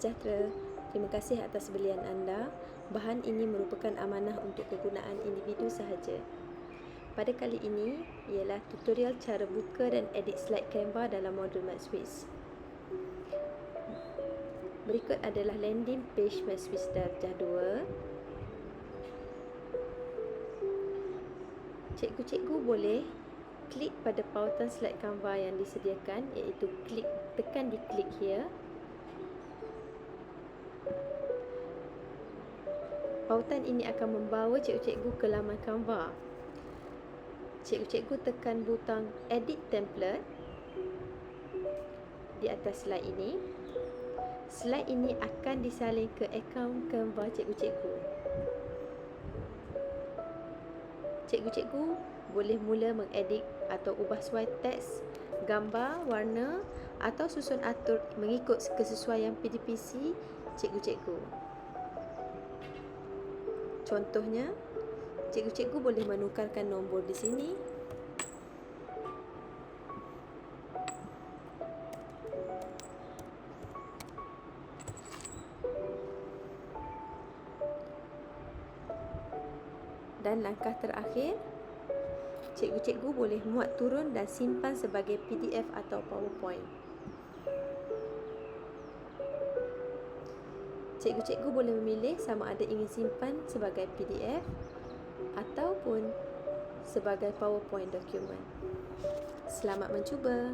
Sejahtera, terima kasih atas belian anda. Bahan ini merupakan amanah untuk kegunaan individu sahaja. Pada kali ini ialah tutorial cara buka dan edit slide Canva dalam modul MathSwiss. Berikut adalah landing page MathSwiss darjah 2. Cikgu-cikgu boleh klik pada pautan slide Canva yang disediakan iaitu klik tekan di klik here Pautan ini akan membawa cikgu-cikgu ke laman Canva. Cikgu-cikgu tekan butang Edit Template di atas slide ini. Slide ini akan disalin ke akaun Canva cikgu-cikgu. Cikgu-cikgu boleh mula mengedit atau ubah suai teks, gambar, warna atau susun atur mengikut kesesuaian PDPC cikgu-cikgu. Contohnya, cikgu-cikgu boleh menukarkan nombor di sini. Dan langkah terakhir, cikgu-cikgu boleh muat turun dan simpan sebagai PDF atau PowerPoint. Cikgu-cikgu boleh memilih sama ada ingin simpan sebagai PDF ataupun sebagai PowerPoint dokumen. Selamat mencuba.